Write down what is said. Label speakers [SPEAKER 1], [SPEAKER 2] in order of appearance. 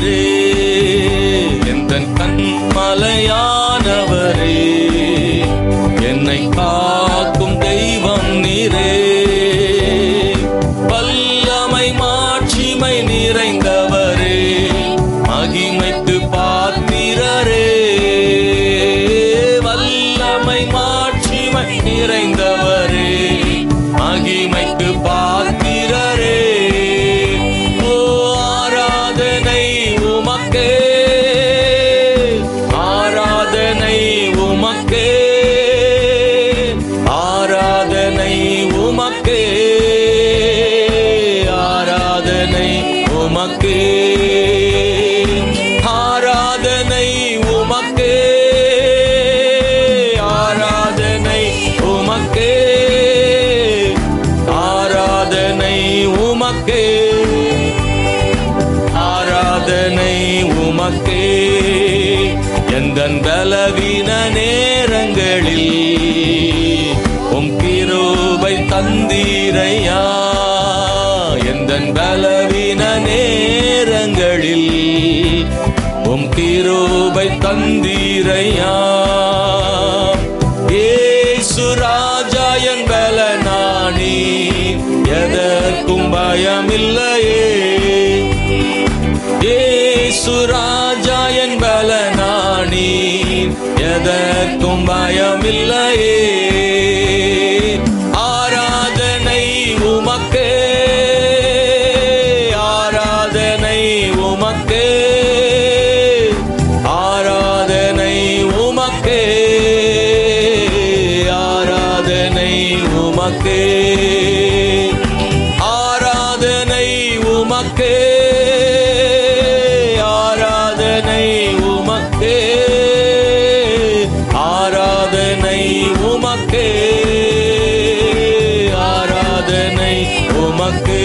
[SPEAKER 1] நீரே. எந்த கண்மலையானவரே. என்னை காக்கும் தெய்வம் நீரே. வல்லமை மாட்சிமை நிறைந்தவரே. மகிமைக்கு பாத்திரரே வல்லமை மாட்சிமை நிறைந்தவர். உமக்கே. ஆராதனை உமக்கே. எந்தன் பலவீன நேரங்களில் உம் கிருபை தந்தீரையா. எந்தன் பலவீன நேரங்களில் உம் கிருபை தந்தீரையா. எதற்கும் பயமில்லையே ஏசுராஜா என் பலனானி எதற்கும் பயமில்லையே உமை உமக்கு